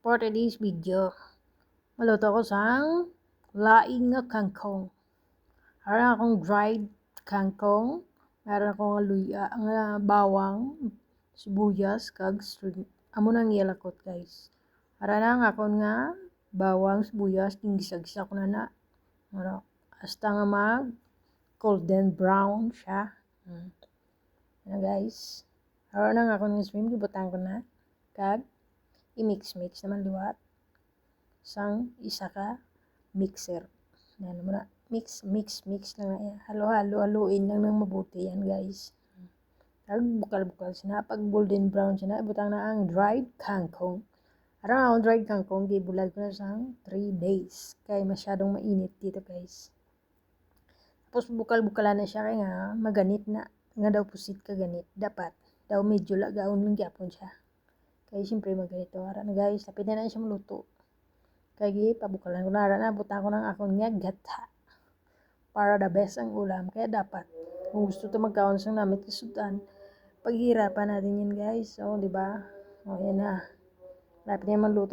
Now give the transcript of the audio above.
for today's video. Maluto ko sang laing nga kangkong. Aron akong dried kangkong, meron akong luya nga bawang, sibuyas kag string. Amo nang iyalakot guys. Aron ang akon nga bawang, sibuyas ning gisagsa ko na na. Ano, hasta nga mag golden brown siya. Hmm. Ano guys. Ang akon nga swim gibutang ko na kag i-mix-mix naman liwat sang isa ka mixer. Yan mo na. Mix, mix, mix lang na yan. Halo-halo, haluin lang ng mabuti yan guys. Kag bukal-bukal sina. Pag golden brown sina, ibutang na ang dried kangkong. Arang akong dried kangkong, gibulad ko na sang 3 days. Kaya masyadong mainit dito guys. Tapos bukal-bukalan na siya kaya nga maganit na. Nga daw pusit ka ganit. Dapat. Daw medyo lagaon lang gyapon siya. Kaya siyempre maganito. Ara na guys, lapit na na siya maluto. Kaya pabukalan ko na. Ara na, butang ko ng akong nga gata. Para the best ang ulam. Kaya dapat. Kung gusto to magkaon sang namit kasudan, paghirapan natin yan guys. So, di ba? O, yan na. Lapit na yung maluto.